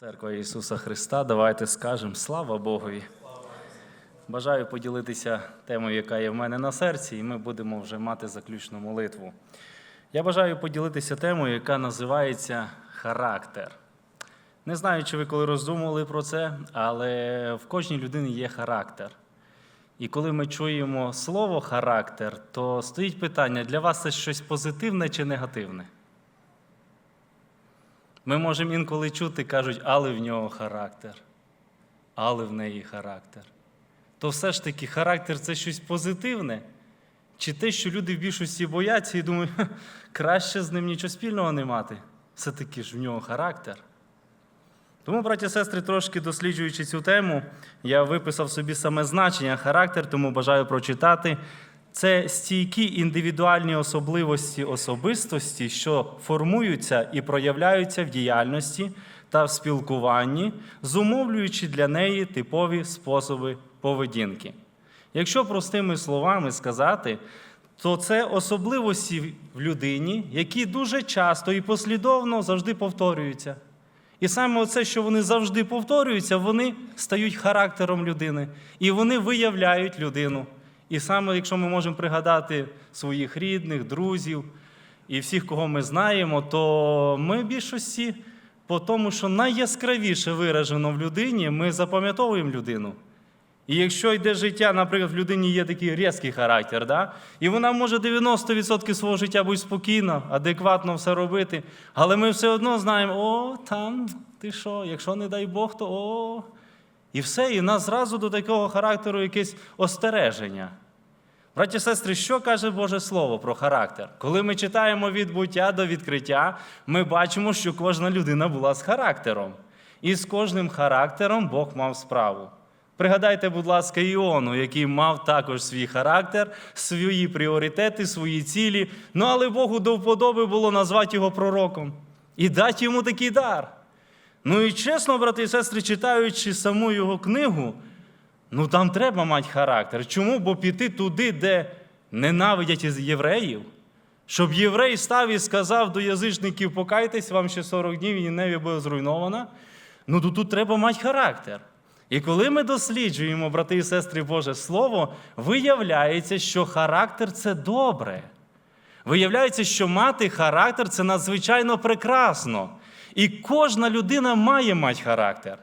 Церква Ісуса Христа, давайте скажемо слава Богові. Бажаю поділитися темою, яка є в мене на серці, і ми будемо вже мати заключну молитву. Я бажаю поділитися темою, яка називається характер. Не знаю, чи ви коли роздумували про це, але в кожній людині є характер. І коли ми чуємо слово характер, то стоїть питання: для вас це щось позитивне чи негативне? Ми можемо інколи чути, кажуть, але в нього характер, але в неї характер. То все ж таки характер це щось позитивне? Чи те, що люди в більшості бояться і думають, краще з ним нічого спільного не мати? Все-таки ж в нього характер. Тому, браті і сестри, трошки досліджуючи цю тему, я виписав собі саме значення характер, тому бажаю прочитати. Це стійкі індивідуальні особливості особистості, що формуються і проявляються в діяльності та в спілкуванні, зумовлюючи для неї типові способи поведінки. Якщо простими словами сказати, то це особливості в людині, які дуже часто і послідовно завжди повторюються. І саме оце, що вони завжди повторюються, вони стають характером людини, і вони виявляють людину. І саме, якщо ми можемо пригадати своїх рідних, друзів і всіх, кого ми знаємо, то ми більшості по тому, що найяскравіше виражено в людині, ми запам'ятовуємо людину. І якщо йде життя, наприклад, в людині є такий різкий характер, да? і вона може 90% свого життя бути спокійно, адекватно все робити, але ми все одно знаємо, о, там, ти що, якщо не дай Бог, то о. І все, і нас зразу до такого характеру якесь остереження. Браті сестри, що каже Боже Слово про характер? Коли ми читаємо від буття до відкриття, ми бачимо, що кожна людина була з характером. І з кожним характером Бог мав справу. Пригадайте, будь ласка, Іону, який мав також свій характер, свої пріоритети, свої цілі. Ну, але Богу до вподоби було назвати його пророком і дати йому такий дар. Ну і чесно, брати і сестри, читаючи саму його книгу, ну там треба мати характер. Чому? Бо піти туди, де ненавидять євреїв, щоб єврей став і сказав до язичників, покайтесь, вам ще 40 днів і небі буде зруйнована. Ну то тут треба мати характер. І коли ми досліджуємо, брати і сестри, Боже Слово, виявляється, що характер це добре. Виявляється, що мати характер це надзвичайно прекрасно. І кожна людина має мати характер.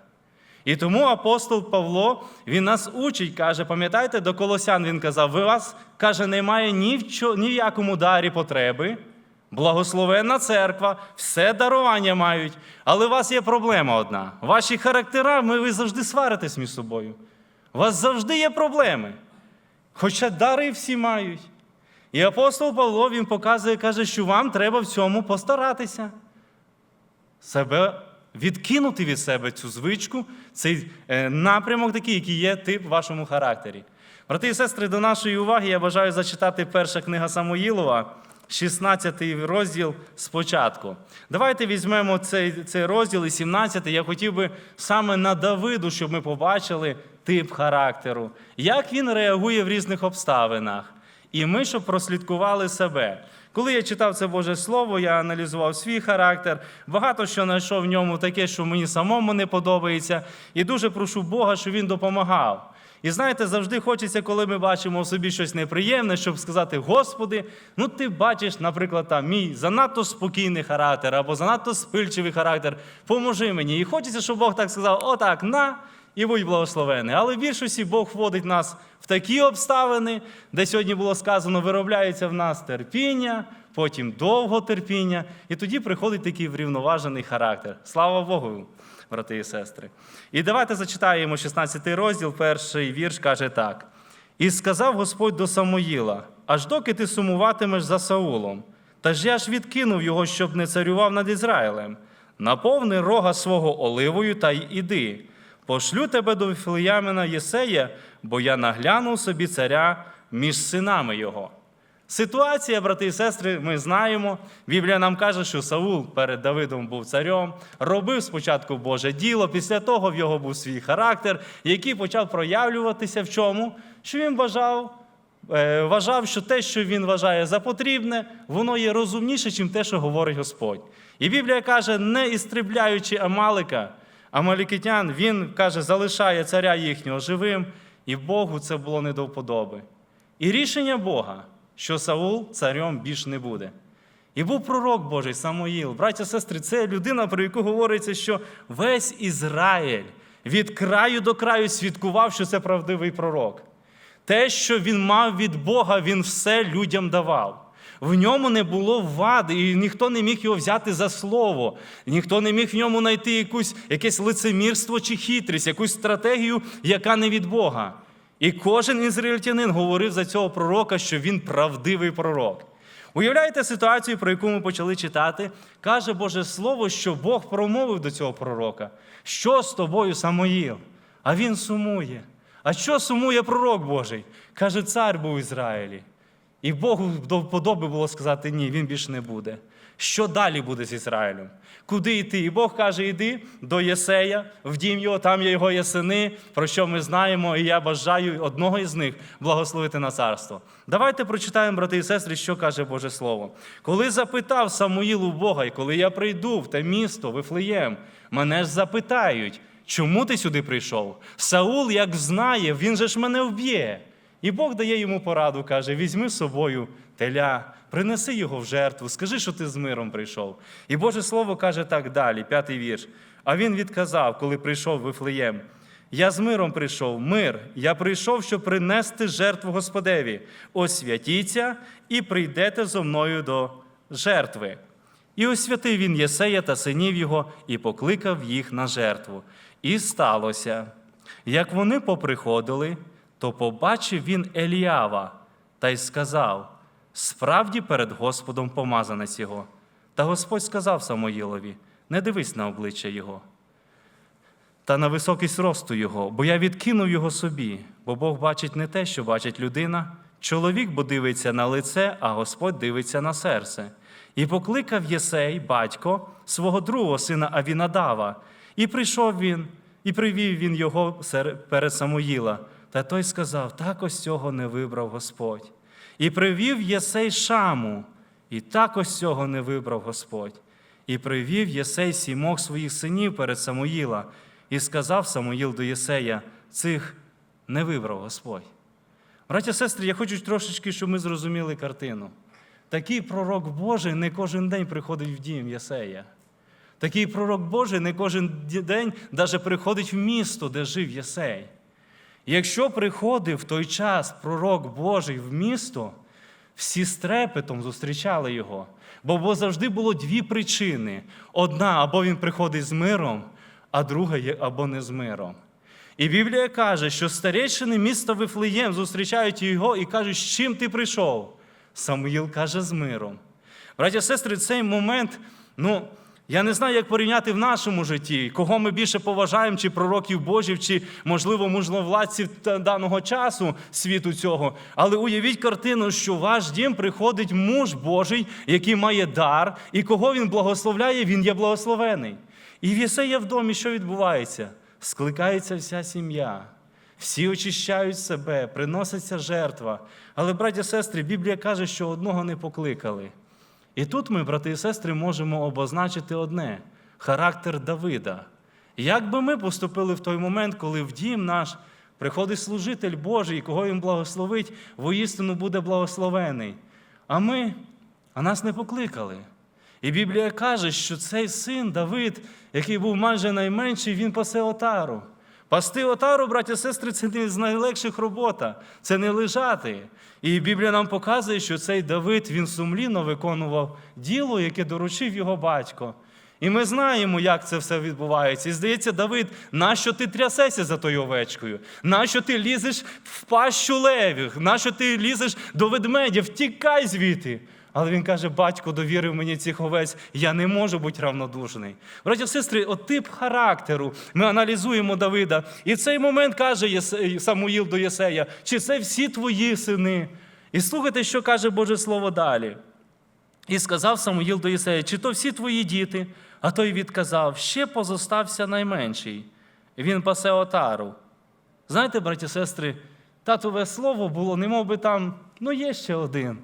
І тому апостол Павло він нас учить, каже, пам'ятаєте, до колосян він казав, ви вас, каже, немає ні в, чо, ні в якому дарі потреби. Благословенна церква, все дарування мають. Але у вас є проблема одна. Ваші характера, ви завжди сваритесь між собою. У вас завжди є проблеми. Хоча дари всі мають. І апостол Павло він показує, каже, що вам треба в цьому постаратися. Себе відкинути від себе цю звичку, цей е, напрямок такий, який є тип в вашому характері. Брати і сестри, до нашої уваги я бажаю зачитати перша книга Самоїлова, 16 розділ спочатку. Давайте візьмемо цей, цей розділ і 17. Я хотів би саме на Давиду, щоб ми побачили тип характеру, як він реагує в різних обставинах. І ми, щоб прослідкували себе. Коли я читав це Боже Слово, я аналізував свій характер, багато що знайшов в ньому таке, що мені самому не подобається, і дуже прошу Бога, щоб він допомагав. І знаєте, завжди хочеться, коли ми бачимо в собі щось неприємне, щоб сказати: Господи, ну ти бачиш, наприклад, там мій занадто спокійний характер або занадто спильчивий характер, поможи мені. І хочеться, щоб Бог так сказав: отак, на. І будь благословений. Але в більшості Бог вводить нас в такі обставини, де сьогодні було сказано, виробляється в нас терпіння, потім довго терпіння, і тоді приходить такий врівноважений характер. Слава Богу, брати і сестри. І давайте зачитаємо 16 розділ, перший вірш каже так: І сказав Господь до Самоїла: аж доки ти сумуватимеш за Саулом, та ж я ж відкинув його, щоб не царював над Ізраїлем. Наповни рога свого оливою та й іди. Пошлю тебе до Вифлеямина Єсея, бо я наглянув собі царя між синами його. Ситуація, брати і сестри, ми знаємо. Біблія нам каже, що Саул перед Давидом був царем, робив спочатку Боже діло, після того в його був свій характер, який почав проявлюватися в чому? Що він бажав, е, вважав, що те, що він вважає за потрібне, воно є розумніше, ніж те, що говорить Господь. І Біблія каже, не істребляючи Амалика, амалікитян, він каже, залишає царя їхнього живим, і Богу це було не до вподоби. І рішення Бога, що Саул царем більш не буде. І був пророк Божий Самоїл. Браття, сестри, це людина, про яку говориться, що весь Ізраїль від краю до краю свідкував, що це правдивий пророк. Те, що він мав від Бога, він все людям давав. В ньому не було вади, і ніхто не міг його взяти за слово, ніхто не міг в ньому знайти якусь, якесь лицемірство чи хитрість, якусь стратегію, яка не від Бога. І кожен ізраїльтянин говорив за цього пророка, що він правдивий пророк. Уявляєте ситуацію, про яку ми почали читати? Каже Боже Слово, що Бог промовив до цього пророка. Що з тобою, Самоїл? А він сумує. А що сумує пророк Божий? Каже, цар був Ізраїлі. І Богу до вподоби було сказати, ні, він більше не буде. Що далі буде з Ізраїлем? Куди йти? І Бог каже: йди до Єсея, в дім його, там є його є сини, про що ми знаємо, і я бажаю одного із них благословити на царство. Давайте прочитаємо, брати і сестри, що каже Боже Слово. Коли запитав Самуїл у Бога, і коли я прийду в те місто, Вифлеєм, мене ж запитають, чому ти сюди прийшов? Саул, як знає, він же ж мене вб'є. І Бог дає йому пораду, каже: візьми з собою теля, принеси його в жертву, скажи, що ти з миром прийшов. І Боже Слово каже так далі, п'ятий вірш. А він відказав, коли прийшов Вифлеєм. Я з миром прийшов, мир. Я прийшов, щоб принести жертву Господеві. Освятіться і прийдете зо мною до жертви. І освятив він Єсея та синів його, і покликав їх на жертву. І сталося, як вони поприходили, то побачив він Еліава та й сказав: справді перед Господом помазанець його. Та Господь сказав Самоїлові: не дивись на обличчя його, та на високість росту його, бо я відкинув його собі, бо Бог бачить не те, що бачить людина. Чоловік бо дивиться на лице, а Господь дивиться на серце. І покликав Єсей, батько, свого другого сина Авінадава, і прийшов він, і привів він його перед Самуїла. Та той сказав: так ось цього не вибрав Господь. І привів Єсей Шаму, і так ось цього не вибрав Господь. І привів Єсей сімох своїх синів перед Самуїла, і сказав Самуїл до Єсея: цих не вибрав Господь. Браття сестри, я хочу трошечки, щоб ми зрозуміли картину. Такий пророк Божий не кожен день приходить в дім Єсея. Такий пророк Божий не кожен день навіть приходить в місто, де жив Єсей. Якщо приходив в той час пророк Божий в місто, всі з трепетом зустрічали його. Бо, завжди було дві причини: одна або він приходить з миром, а друга або не з миром. І Біблія каже, що старейшини міста Вифлеєм зустрічають його і кажуть, з чим ти прийшов? Самуїл каже з миром. Браття сестри, цей момент, ну. Я не знаю, як порівняти в нашому житті, кого ми більше поважаємо, чи пророків Божів, чи, можливо, можновладців даного часу світу цього. Але уявіть картину, що в ваш дім приходить муж Божий, який має дар, і кого він благословляє, він є благословений. І в Єсея в домі що відбувається? Скликається вся сім'я. Всі очищають себе, приноситься жертва. Але, браття сестри, Біблія каже, що одного не покликали. І тут ми, брати і сестри, можемо обозначити одне характер Давида. Як би ми поступили в той момент, коли в дім наш приходить служитель Божий, кого він благословить, воістину буде благословений. А ми, а нас не покликали. І Біблія каже, що цей син Давид, який був майже найменший, він пасе отару. Пасти отару, браті і сестри, це не з найлегших робота, це не лежати. І Біблія нам показує, що цей Давид він сумлінно виконував діло, яке доручив його батько. І ми знаємо, як це все відбувається. І здається, Давид, нащо ти трясешся за тою овечкою? Нащо ти лізеш в пащу левів? Нащо ти лізеш до ведмедя? Втікай звідти. Але він каже: батько довірив мені цих овець, я не можу бути равнодушний. Браті сестри, от тип характеру. Ми аналізуємо Давида. І в цей момент каже Самуїл до Єсея, чи це всі твої сини? І слухайте, що каже Боже Слово далі. І сказав Самуїл до Єсея, чи то всі твої діти? А той відказав: ще позостався найменший. Він пасе отару. Знаєте, браті сестри, татове слово було, немов би там, ну є ще один.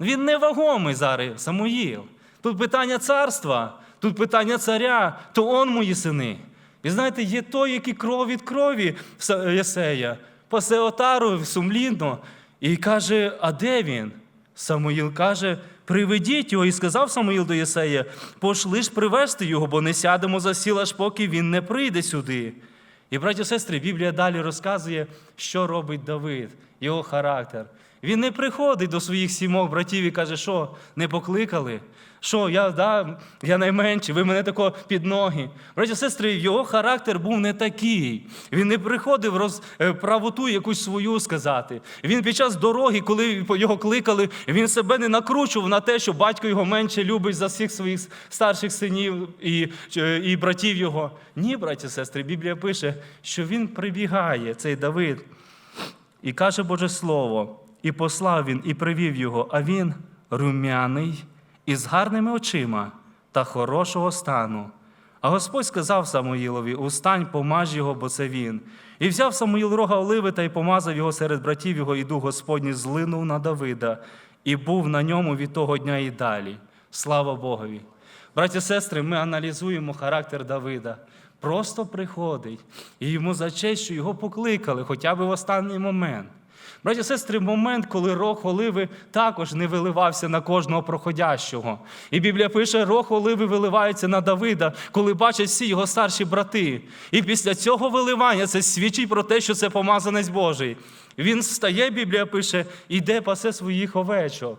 Він невагомий зараз, Самуїл. Тут питання царства, тут питання царя, то он мої сини. І знаєте, є той, який кров від крові Єсея, пасе отару сумлінно, і каже: А де він? Самуїл каже: Приведіть його, і сказав Самуїл до Єсея: пошли ж привезти його, бо не сядемо за сіл, аж поки він не прийде сюди. І, браті і сестри, Біблія далі розказує, що робить Давид, його характер. Він не приходить до своїх сімох братів і каже, що не покликали. Що я да, я найменший, ви мене тако під ноги. Браті сестри, його характер був не такий. Він не приходив роз, е, правоту якусь свою сказати. Він під час дороги, коли його кликали, він себе не накручував на те, що батько його менше любить за всіх своїх старших синів і, е, і братів його. Ні, браті сестри, Біблія пише, що він прибігає, цей Давид, і каже Боже Слово, і послав він, і привів його, а він рум'яний, із гарними очима та хорошого стану. А Господь сказав Самуїлові: Устань, помаж його, бо це він. І взяв Самуїл рога оливи та й помазав його серед братів його, і дух Господній злинув на Давида, і був на ньому від того дня і далі. Слава Богові! Браті сестри, ми аналізуємо характер Давида. Просто приходить, і йому за честь, що його покликали, хоча б в останній момент. Браті сестри, момент, коли рог оливи також не виливався на кожного проходящого. І Біблія пише, рог оливи виливається на Давида, коли бачать всі його старші брати. І після цього виливання це свідчить про те, що це помазанець Божий. Він встає, Біблія пише, іде пасе своїх овечок.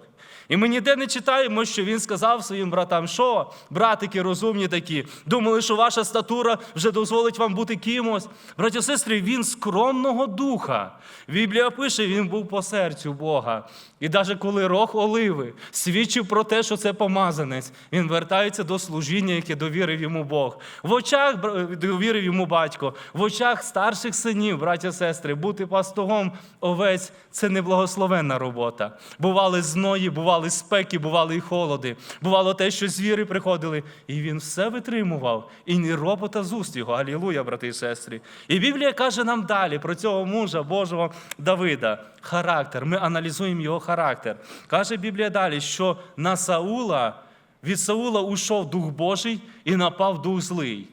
І ми ніде не читаємо, що він сказав своїм братам, що братики розумні такі, думали, що ваша статура вже дозволить вам бути кимось. Браті сестри, він скромного духа. Біблія пише, він був по серцю Бога. І навіть коли рог оливи свідчив про те, що це помазанець, він вертається до служіння, яке довірив йому Бог. В очах довірив йому батько, в очах старших синів, браття сестри, бути пастухом овець це неблагословенна робота. Бували зної, бували спеки, бували і холоди. Бувало те, що звіри приходили, і він все витримував, і ні робота з уст його. Алілуя, брати і сестри. І Біблія каже нам далі про цього мужа Божого Давида. Характер. Ми аналізуємо його характер. Каже Біблія далі, що на Саула від Саула ушов Дух Божий і напав Дух злий.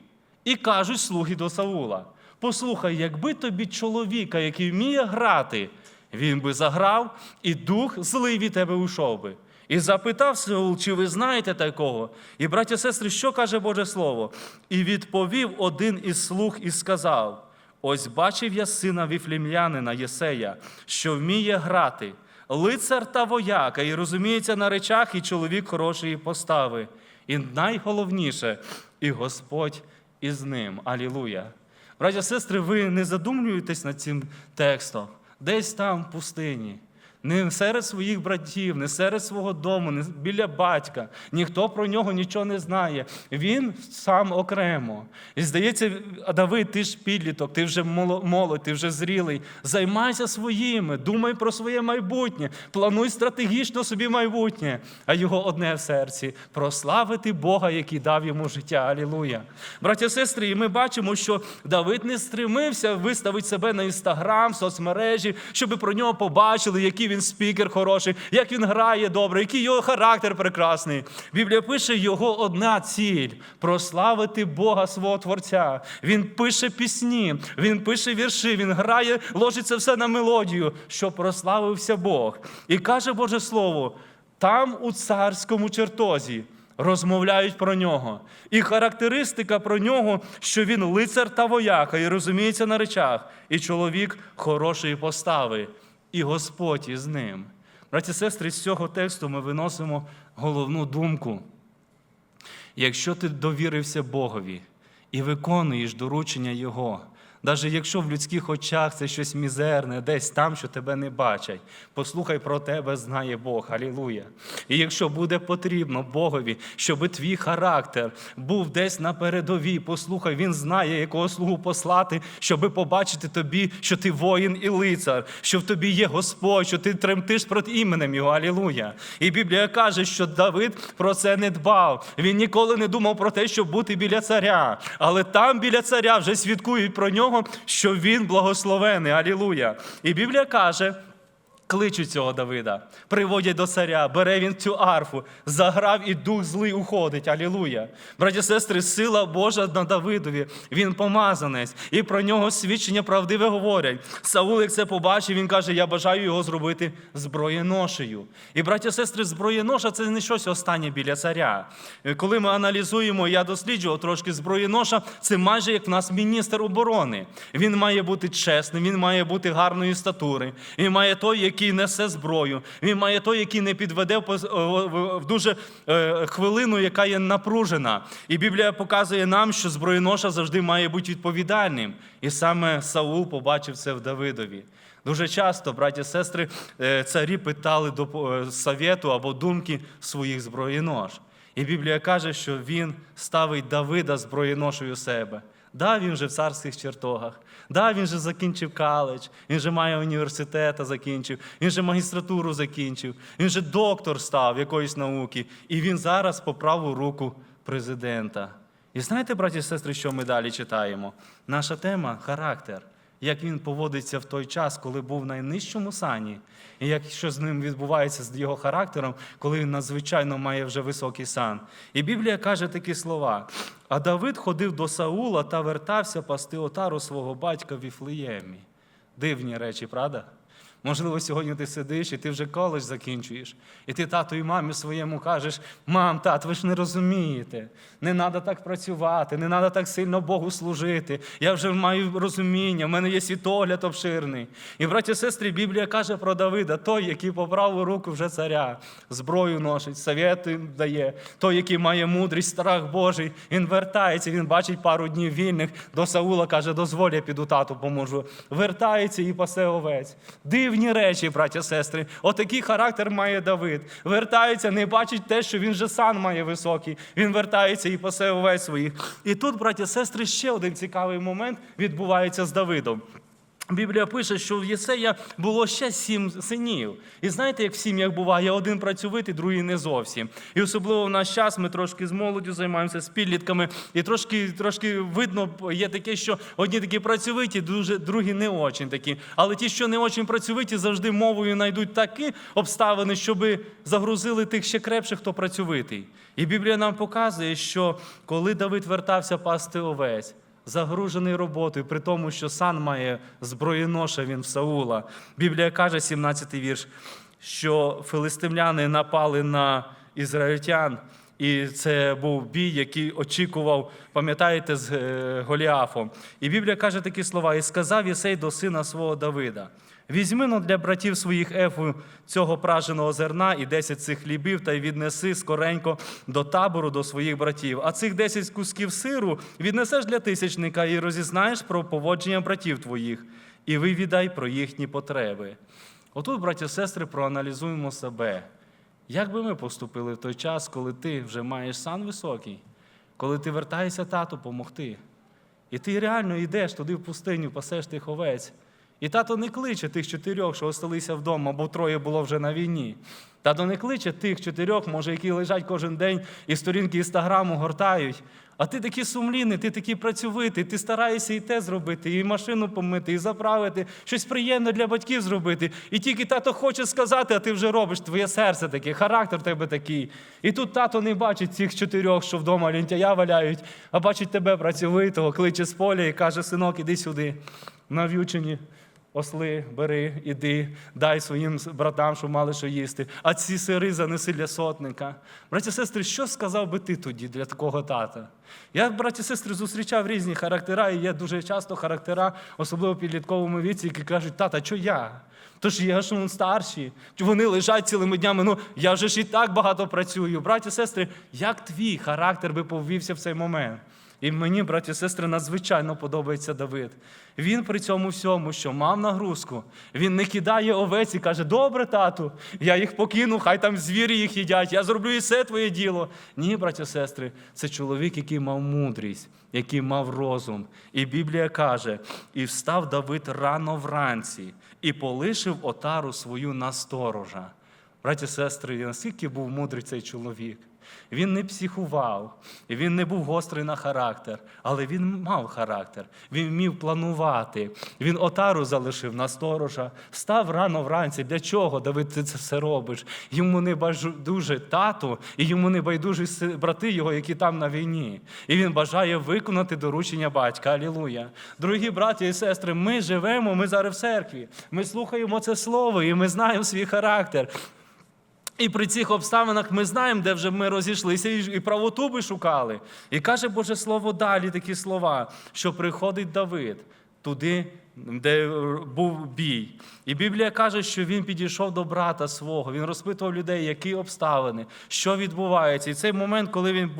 І кажуть слуги до Саула: послухай, якби тобі чоловіка, який вміє грати, він би заграв, і дух злий від тебе ушов би. І запитав Саул, чи ви знаєте такого? І, браті і сестри, що каже Боже Слово? І відповів один із слуг і сказав: Ось бачив я сина віфлімлянина Єсея, що вміє грати, лицар та вояка, і розуміється на речах, і чоловік хорошої постави. І найголовніше, і Господь із ним. Алілуя. Браті і сестри, ви не задумлюєтесь над цим текстом, десь там в пустині. Не серед своїх братів, не серед свого дому, не біля батька. Ніхто про нього нічого не знає. Він сам окремо. І здається, Давид, ти ж підліток, ти вже моло- молодь, ти вже зрілий. Займайся своїми, думай про своє майбутнє, плануй стратегічно собі майбутнє, а його одне в серці прославити Бога, який дав йому життя. Алілуя. Браті і сестри, і ми бачимо, що Давид не стремився виставити себе на інстаграм, соцмережі, щоб про нього побачили, який він спікер хороший, як він грає добре, який його характер прекрасний. Біблія пише його одна ціль прославити Бога свого Творця. Він пише пісні, він пише вірші, він грає, ложить це все на мелодію, щоб прославився Бог. І каже Боже Слово, там у царському чертозі. Розмовляють про нього. І характеристика про нього, що він лицар та вояка, і розуміється на речах, і чоловік хорошої постави, і Господь із ним. Браті сестри, з цього тексту ми виносимо головну думку. Якщо ти довірився Богові і виконуєш доручення Його, навіть якщо в людських очах це щось мізерне, десь там, що тебе не бачать, послухай про тебе, знає Бог. Алілуя. І якщо буде потрібно Богові, щоб твій характер був десь на передовій, послухай, він знає, якого слугу послати, щоб побачити тобі, що ти воїн і лицар, що в тобі є Господь, що ти тремтиш перед іменем Його. Алілуя. І Біблія каже, що Давид про це не дбав. Він ніколи не думав про те, щоб бути біля царя. Але там біля царя вже свідкують про нього, що він благословений. Алілуя. І Біблія каже. Кличуть цього Давида, приводять до царя, бере він цю арфу, заграв і дух злий уходить. Алілуя. Браті сестри, сила Божа на Давидові, він помазанець, і про нього свідчення правдиве говорять. Саул, як це побачив, він каже: Я бажаю його зробити зброєношею. І браті сестри, зброєноша це не щось останнє біля царя. Коли ми аналізуємо, я досліджував трошки зброєноша, це майже як в нас міністр оборони. Він має бути чесним, він має бути гарної статури. Він має той, який несе зброю. Він має той, який не підведе в дуже е, хвилину, яка є напружена. І Біблія показує нам, що зброєноша завжди має бути відповідальним. І саме Саул побачив це в Давидові. Дуже часто, браті і сестри, е, царі питали до е, совєту або думки своїх зброєнож. І Біблія каже, що він ставить Давида зброєношею себе. Да, він же в царських чертогах. Да, він же закінчив коледж, він же має університет закінчив, він же магістратуру закінчив, він же доктор став якоїсь науки. І він зараз по праву руку президента. І знаєте, браті і сестри, що ми далі читаємо? Наша тема характер. Як він поводиться в той час, коли був в найнижчому сані, і як що з ним відбувається з його характером, коли він надзвичайно має вже високий сан. І Біблія каже такі слова: а Давид ходив до Саула та вертався пасти отару свого батька в Віфлеємі. Дивні речі, правда? Можливо, сьогодні ти сидиш і ти вже коледж закінчуєш. І ти тату і мамі своєму кажеш: мам, тат, ви ж не розумієте. Не треба так працювати, не треба так сильно Богу служити. Я вже маю розуміння, в мене є світогляд обширний. І, браті сестри, Біблія каже про Давида, той, який по праву руку вже царя, зброю носить, совєти дає, той, який має мудрість, страх Божий, він вертається, він бачить пару днів вільних. До Саула каже, дозволь, я піду тату поможу. Вертається і пасе овець. Дивні речі, браття сестри. Отакий характер має Давид. Вертається, не бачить те, що він же сан має високий. Він вертається і пасе овець своїх. І тут, браття сестри, ще один цікавий момент відбувається з Давидом. Біблія пише, що в Єсея було ще сім синів. І знаєте, як в сім'ях буває, один працьовитий, другий не зовсім. І особливо в наш час ми трошки з молоддю займаємося, з підлітками, і трошки, трошки видно, є таке, що одні такі працьовиті, дуже, другі не очень такі. Але ті, що не очень працьовиті, завжди мовою знайдуть такі обставини, щоб загрузили тих ще крепших, хто працьовитий. І Біблія нам показує, що коли Давид вертався пасти овець, загружений роботою, при тому, що сан має зброєноша він в Саула. Біблія каже, 17-й вірш, що филистимляни напали на ізраїльтян, і це був бій, який очікував, пам'ятаєте, з е, Голіафом. І Біблія каже такі слова: і сказав Єсей до сина свого Давида. Візьми но для братів своїх ефу цього праженого зерна і десять цих хлібів, та й віднеси скоренько до табору до своїх братів. А цих десять кусків сиру віднесеш для тисячника і розізнаєш про поводження братів твоїх, і вивідай про їхні потреби. Отут, браті сестри, проаналізуємо себе. Як би ми поступили в той час, коли ти вже маєш сан високий, коли ти вертаєшся тату помогти? І ти реально йдеш туди в пустиню, пасеш тих овець. І тато не кличе тих чотирьох, що осталися вдома, бо троє було вже на війні. Тато не кличе тих чотирьох, може, які лежать кожен день і сторінки інстаграму гортають. А ти такий сумлінний, ти такий працьовитий, ти стараєшся і те зробити, і машину помити, і заправити, щось приємне для батьків зробити. І тільки тато хоче сказати, а ти вже робиш, твоє серце таке, характер тебе такий. І тут тато не бачить цих чотирьох, що вдома лінтяя валяють, а бачить тебе працьовитого, кличе з поля і каже: синок, іди сюди, нав'ючені. Осли, бери, іди, дай своїм братам, щоб мали що їсти. А ці сири занеси для сотника. Браті сестри, що сказав би ти тоді для такого тата? Я, браті сестри, зустрічав різні характера, і є дуже часто характера, особливо в підлітковому віці, які кажуть, тата, що я? Тож я ж он старші, вони лежать цілими днями. Ну я вже ж і так багато працюю. Браті сестри, як твій характер би повівся в цей момент? І мені, браті і сестри, надзвичайно подобається Давид. Він при цьому всьому, що мав нагрузку, він не кидає овець і каже: Добре, тату, я їх покину, хай там звірі їх їдять, я зроблю і все твоє діло. Ні, браті і сестри, це чоловік, який мав мудрість, який мав розум. І Біблія каже: і встав Давид рано вранці і полишив отару свою на сторожа. Браті і сестри, наскільки був мудрий цей чоловік. Він не психував, він не був гострий на характер, але він мав характер. Він вмів планувати. Він отару залишив на сторожа, став рано вранці. Для чого, Давид, ти це все робиш? Йому не байдуже тату, і йому не байдужі брати його, які там на війні. І він бажає виконати доручення батька. Алілуя. Дорогі браті і сестри, ми живемо, ми зараз в церкві. Ми слухаємо це слово, і ми знаємо свій характер. І при цих обставинах ми знаємо, де вже ми розійшлися, і правоту би шукали. І каже Боже Слово далі такі слова, що приходить Давид туди, де е, був бій. І Біблія каже, що він підійшов до брата свого, він розпитував людей, які обставини, що відбувається. І цей момент, коли він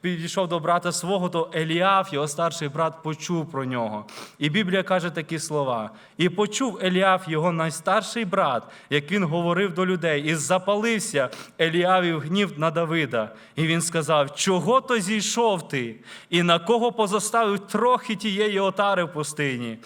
підійшов до брата свого, то Еліаф, його старший брат, почув про нього. І Біблія каже такі слова: і почув Еліаф, його найстарший брат, як він говорив до людей, і запалився Еліавів гнів на Давида. І він сказав: Чого то зійшов ти? І на кого позоставив трохи тієї отари в пустині?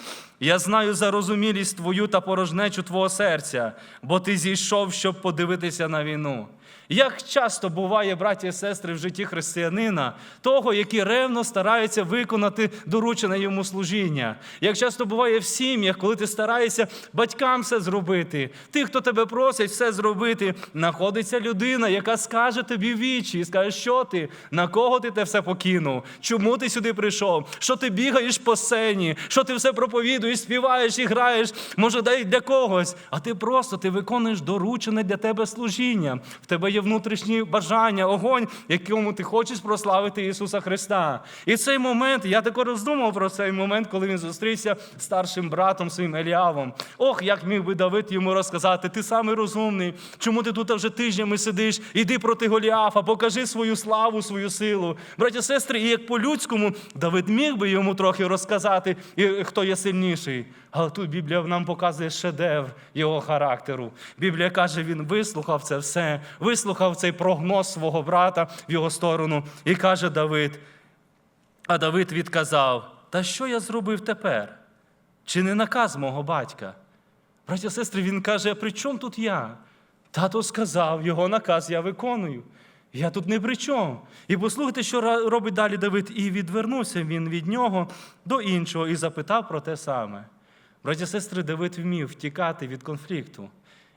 Я знаю зарозумілість твою та порожнечу твого серця, бо ти зійшов, щоб подивитися на війну. Як часто буває, браті і сестри, в житті християнина, того, який ревно старається виконати доручене йому служіння. Як часто буває в сім'ях, коли ти стараєшся батькам все зробити, тих, хто тебе просить все зробити, знаходиться людина, яка скаже тобі вічі і скаже, що ти, на кого ти те все покинув, чому ти сюди прийшов, що ти бігаєш по сцені, що ти все проповідуєш, співаєш і граєш, може, дай для когось, а ти просто ти виконуєш доручене для тебе служіння. В тебе є внутрішні бажання, огонь, якому ти хочеш прославити Ісуса Христа. І цей момент, я тако роздумав про цей момент, коли він зустрівся з старшим братом своїм Еліавом. Ох, як міг би Давид йому розказати, ти самий розумний, чому ти тут вже тижнями сидиш, іди проти Голіафа, покажи свою славу, свою силу. Браті, сестри, і як по-людському Давид міг би йому трохи розказати, хто є сильніший. Але тут Біблія нам показує шедевр його характеру. Біблія каже, він вислухав це все, вислухав цей прогноз свого брата в його сторону, і каже Давид. А Давид відказав: Та що я зробив тепер? Чи не наказ мого батька? Браті і сестри, він каже: «А при чому тут я? Тато сказав, його наказ я виконую. Я тут не при чому. І послухайте, що робить далі Давид. І відвернувся він від нього до іншого і запитав про те саме. Браті і сестри, Давид вмів втікати від конфлікту.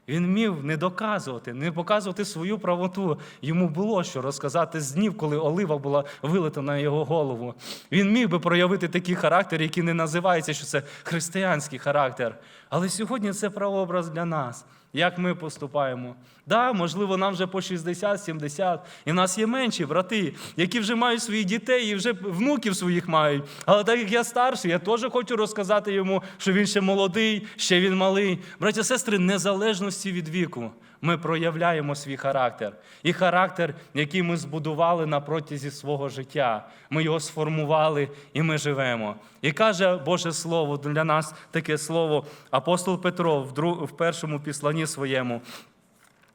Він вмів не доказувати, не показувати свою правоту. Йому було що розказати з днів, коли олива була вилита на його голову. Він міг би проявити такий характер, який не називається, що це християнський характер. Але сьогодні це прообраз для нас. Як ми поступаємо? Да, можливо, нам вже по 60-70, і в нас є менші брати, які вже мають своїх дітей і вже внуків своїх мають. Але так як я старший, я теж хочу розказати йому, що він ще молодий, ще він малий. Браття, сестри, незалежності від віку ми проявляємо свій характер. І характер, який ми збудували на протязі свого життя. Ми його сформували і ми живемо. І каже Боже Слово для нас таке слово. Апостол Петро в, першому післанні своєму.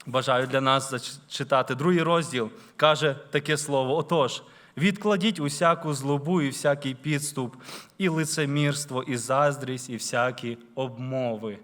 Бажаю для нас зачитати. Другий розділ каже таке слово. Отож, відкладіть усяку злобу і всякий підступ, і лицемірство, і заздрість, і всякі обмови.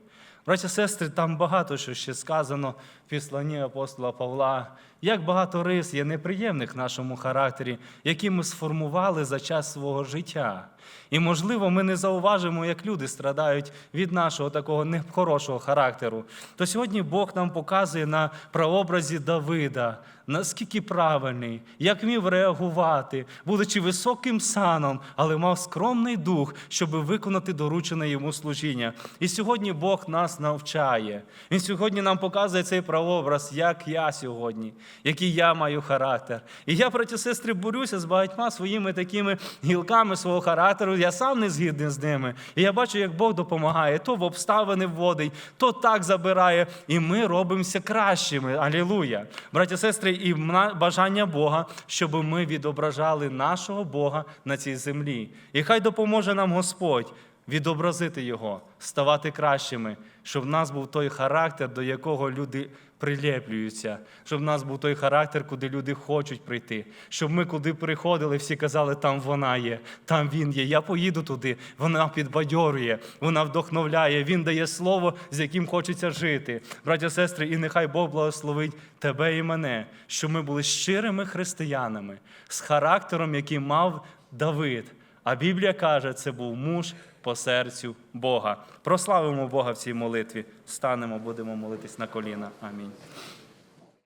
Браті сестри, там багато що ще сказано в післанні апостола Павла. Як багато рис є неприємних в нашому характері, які ми сформували за час свого життя. І, можливо, ми не зауважимо, як люди страдають від нашого такого нехорошого характеру. То сьогодні Бог нам показує на прообразі Давида, наскільки правильний, як вмів реагувати, будучи високим саном, але мав скромний дух, щоб виконати доручене йому служіння. І сьогодні Бог нас навчає. Він сьогодні нам показує цей прообраз, як я сьогодні, який я маю характер. І я, браті сестри, борюся з багатьма своїми такими гілками свого характеру. Я сам не згідний з ними. І я бачу, як Бог допомагає, то в обставини вводить, то так забирає. І ми робимося кращими. Алілуя. Браті сестри, і бажання Бога, щоб ми відображали нашого Бога на цій землі. І хай допоможе нам Господь відобразити його, ставати кращими, щоб в нас був той характер, до якого люди прилеплюються, щоб в нас був той характер, куди люди хочуть прийти. Щоб ми куди приходили, всі казали, там вона є, там він є. Я поїду туди. Вона підбадьорює, вона вдохновляє, він дає слово, з яким хочеться жити. Браття, сестри, і нехай Бог благословить тебе і мене, щоб ми були щирими християнами з характером, який мав Давид. А Біблія каже, це був муж по серцю Бога. Прославимо Бога в цій молитві. Станемо, будемо молитись на коліна. Амінь.